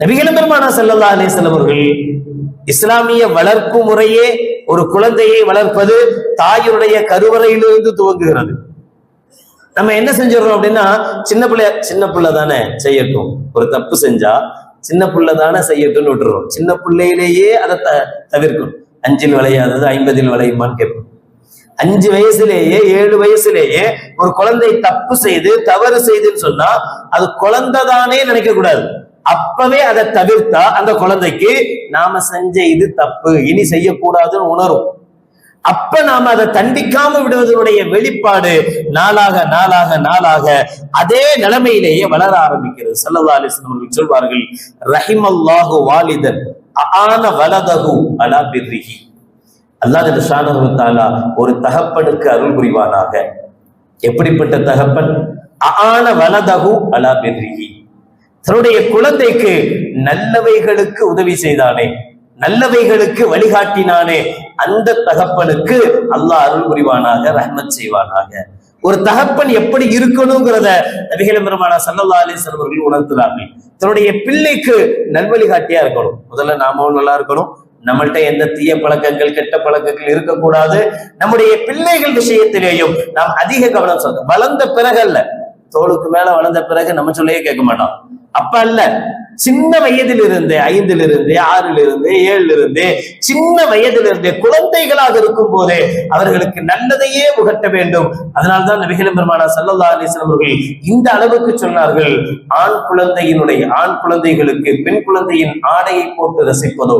நபிகள் பெருமானா செல்லல்லா அலிஸ்லாம் அவர்கள் இஸ்லாமிய வளர்ப்பு முறையே ஒரு குழந்தையை வளர்ப்பது தாயுடைய கருவறையிலிருந்து துவங்குகிறது. நம்ம என்ன செஞ்சிடறோம் அப்படின்னா சின்ன பிள்ளை சின்ன பிள்ளை தானே செய்யட்டும். ஒரு தப்பு செஞ்சா சின்ன பிள்ளை தானே செய்யட்டும்னு விட்டுறோம். சின்ன பிள்ளையிலேயே அதை த தவிர்க்கும் அஞ்சில் விளையாதது ஐம்பதில் விளையுமான்னு கேட்போம். அஞ்சு வயசுலேயே ஏழு வயசுலேயே ஒரு குழந்தை தப்பு செய்து தவறு செய்துன்னு சொன்னா அது குழந்தைதானே நினைக்க கூடாது அப்பவே அதை தவிர்த்தா அந்த குழந்தைக்கு நாம செஞ்ச இது தப்பு. இனி செய்யக்கூடாதுன்னு உணரும். அப்ப நாம அதை தண்டிக்காம விடுவதனுடைய வெளிப்பாடு நாளாக நாளாக நாளாக அதே நிலைமையிலேயே வளர ஆரம்பிக்கிறது. சல்லல்லா அலிஸ்லாம் அவர்கள் சொல்வார்கள் ரஹிமல்லாஹு வாலிதன் ஆன வலதகு அலா பிர்ரிஹி. அல்லாஹ் ஷானஹு ஒரு தகப்பனுக்கு அருள் புரிவானாக. எப்படிப்பட்ட தகப்பன்? ஆன வலதகு அலா பிர்ரிஹி. தன்னுடைய குழந்தைக்கு நல்லவைகளுக்கு உதவி செய்தானே நல்லவைகளுக்கு வழிகாட்டினானே அந்த தகப்பனுக்கு அல்லாஹ் அருள் புரிவானாக ரஹ்மத் செய்வானாக. ஒரு தகப்பன் எப்படி இருக்கணுங்கிறத நபிகள் பெருமானா சல்லல்லா அலிஸ்லாம் அவர்கள் உணர்த்துறார்கள் தன்னுடைய பிள்ளைக்கு நல்வழிகாட்டியா இருக்கணும். முதல்ல நாமும் நல்லா இருக்கணும். நம்மள்ட்ட எந்த தீய பழக்கங்கள் கெட்ட பழக்கங்கள் இருக்கக்கூடாது. நம்முடைய பிள்ளைகள் விஷயத்திலேயும் நாம் அதிக கவனம் சொல்றோம் வளர்ந்த பிறகு அல்ல தோளுக்கு மேல வளர்ந்த பிறகு நம்ம சொல்லையே கேட்க மாட்டோம். அப்ப அல்ல. சின்ன வயதிலிருந்தே ஐந்திலிருந்து ஏழுல ஏழிலிருந்து சின்ன வயதிலிருந்தே குழந்தைகளாக இருக்கும் போதே அவர்களுக்கு நல்லதையே புகட்ட வேண்டும். அதனால்தான் நபிகளும் பெருமானா சல்லல்லா அலிஸ்லாம் அவர்கள் இந்த அளவுக்கு சொன்னார்கள் ஆண் குழந்தையினுடைய ஆண் குழந்தைகளுக்கு பெண் குழந்தையின் ஆடையை போட்டு ரசிப்பதோ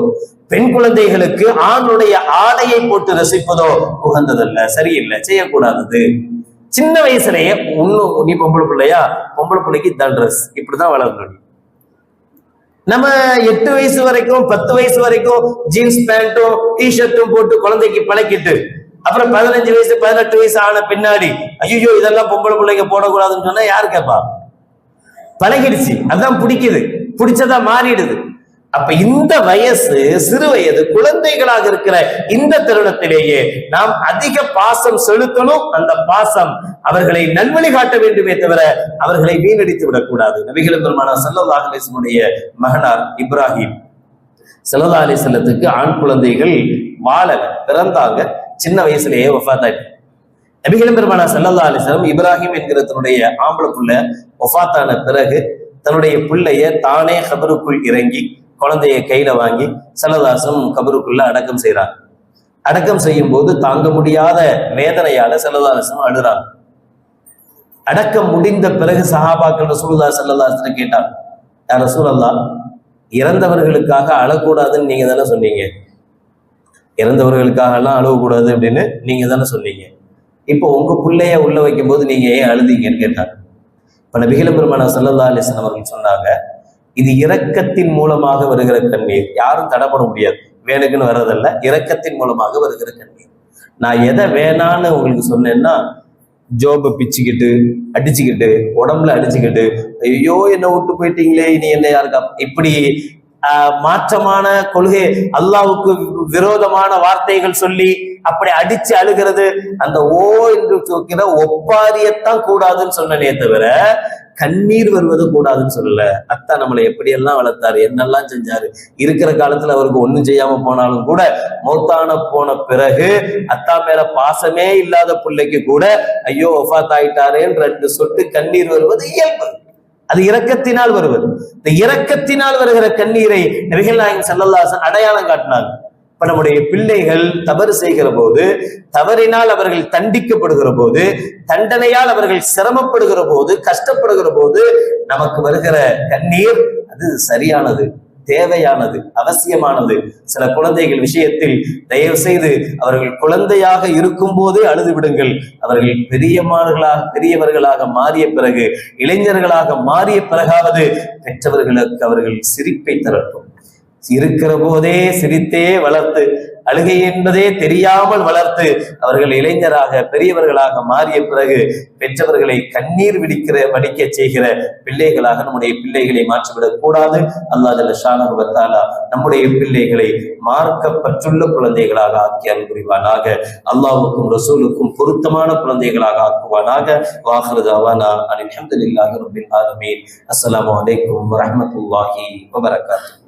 பெண் குழந்தைகளுக்கு ஆணுடைய ஆடையை போட்டு ரசிப்பதோ உகந்ததல்ல சரியில்லை செய்யக்கூடாதது. சின்ன வயசுலயே ஒன்னும் நீ பொம்பளை பிள்ளையா? பொம்பளை பிள்ளைக்கு தன் ட்ரெஸ் இப்படிதான் வளரணும் நம்ம எட்டு வயசு வரைக்கும் பத்து வயசு வரைக்கும் ஜீன்ஸ் பேண்ட்டும் டிஷர்ட்டும் போட்டு குழந்தைக்கு பழக்கிட்டு அப்புறம் பதினஞ்சு வயசு பதினெட்டு வயசு ஆன பின்னாடி ஐயோ இதெல்லாம் பொம்பளை பிள்ளைங்க போடக்கூடாதுன்னு சொன்னா யாரு கேட்பா பழகிடுச்சு. அதான் பிடிக்குது. பிடிச்சதா மாறிடுது. அப்ப இந்த வயசு சிறு வயது குழந்தைகளாக இருக்கிற இந்த தருணத்திலேயே நாம் அதிக பாசம் செலுத்தணும். அந்த பாசம் அவர்களை நல்வழி காட்ட வேண்டுமே தவிர அவர்களை வீணடித்து விடக்கூடாது. நபிகள் பெருமானா செல்லல்லா அலிசனுடைய மகனார் இப்ராஹிம். செல்லல்லா அலைஹி ஆண் குழந்தைகள் வாழல பிறந்தாங்க சின்ன வயசுலயே வஃபாத்தாயிட்டு நபிகளும் பெருமானா செல்லல்லா அலைஹி இப்ராஹிம் என்கிற தன்னுடைய ஆம்பளை புள்ள பிறகு தன்னுடைய பிள்ளைய தானே கபருக்குள் இறங்கி குழந்தைய கையில வாங்கி சல்லதாசம் கபருக்குள்ள அடக்கம் செய்யறாங்க அடக்கம் செய்யும் போது தாங்க முடியாத வேதனையால சல்லதாசம் அழுறாங்க அடக்கம் முடிந்த பிறகு சஹாபாக்கள் ரசூல்லா சல்லல்லாஹு கேட்டாங்க யார் ரசூலல்லா இறந்தவர்களுக்காக அழக்கூடாதுன்னு நீங்க தானே சொன்னீங்க. இறந்தவர்களுக்காக எல்லாம் அழகக்கூடாது அப்படின்னு நீங்க தானே சொன்னீங்க. இப்போ உங்க பிள்ளைய உள்ள வைக்கும் போது நீங்க ஏன் அழுதீங்கன்னு கேட்டாங்க இப்ப நபிகள பெருமானா சல்லல்லா அலிஸ்லாம் அவர்கள் சொன்னாங்க இது இரக்கத்தின் மூலமாக வருகிற கண்ணீர். யாரும் தடைப்பட முடியாது. வேணுக்குன்னு வர்றதல்ல. இரக்கத்தின் மூலமாக வருகிற கண்ணீர். நான் எதை வேணான்னு உங்களுக்கு சொன்னேன்னா ஜோபை பிச்சுக்கிட்டு அடிச்சுக்கிட்டு உடம்புல அடிச்சுக்கிட்டு ஐயோ என்ன விட்டு போயிட்டீங்களே இனி என்ன யாருக்கா இப்படி மாற்றமான கொள்கை அல்லாவுக்கு விரோதமான வார்த்தைகள் சொல்லி அப்படி அடிச்சு அழுகிறது அந்த ஓ என்று தூக்கிற ஒப்பாரியத்தான் கூடாதுன்னு சொன்னனே தவிர கண்ணீர் வருவது கூடாதுன்னு சொல்லல. அத்தா நம்மளை எப்படியெல்லாம் வளர்த்தாரு என்னெல்லாம் செஞ்சாரு இருக்கிற காலத்துல அவருக்கு ஒண்ணும் செய்யாம போனாலும் கூட மௌத்தான போன பிறகு அத்தா மேல பாசமே இல்லாத பிள்ளைக்கு கூட ஐயோ ஒஃபாத் ஆயிட்டாரேன்னு ரெண்டு சொட்டு கண்ணீர் வருவது இயல்பு. அது இரக்கத்தினால் வருவது. இந்த இரக்கத்தினால் வருகிற கண்ணீரை நபிகள் நாயகம் ஸல்லல்லாஹு அடையாளம் காட்டினாங்க. இப்ப நம்முடைய பிள்ளைகள் தவறு செய்கிற போது தவறினால் அவர்கள் தண்டிக்கப்படுகிற போது தண்டனையால் அவர்கள் சிரமப்படுகிற போது கஷ்டப்படுகிற போது நமக்கு வருகிற கண்ணீர் அது சரியானது. தேவையானது அவசியமானது. சில குழந்தைகள் விஷயத்தில் தயவு செய்து அவர்கள் குழந்தையாக இருக்கும் போதே அழுது விடுங்கள் அவர்கள் பெரியமார்களாக பெரியவர்களாக மாறிய பிறகு இளைஞர்களாக மாறிய பிறகாவது பெற்றவர்களுக்கு அவர்கள் சிரிப்பை தரட்டும். இருக்கிற போதே சிரித்தே வளர்த்து அழுகை என்பதே தெரியாமல் வளர்த்து அவர்கள் இளைஞராக பெரியவர்களாக மாறிய பிறகு பெற்றவர்களை கண்ணீர் விடிக்கிற வடிக்க செய்கிற பிள்ளைகளாக நம்முடைய பிள்ளைகளை மாற்றிவிடக் கூடாது. அல்லாஹ் ஜல்ல நம்முடைய பிள்ளைகளை மார்க்கப்பற்றுள்ள குழந்தைகளாக ஆக்கி அருள் புரிவானாக ரசூலுக்கும் பொருத்தமான குழந்தைகளாக ஆக்குவானாக. வாஹருதாவானா தவானா அல்ஹம்துலில்லாஹி ரப்பில் ஆலமீன். அஸ்ஸலாமு அலைக்கும் வரஹமத்துல்லாஹி வபரகாத்துஹு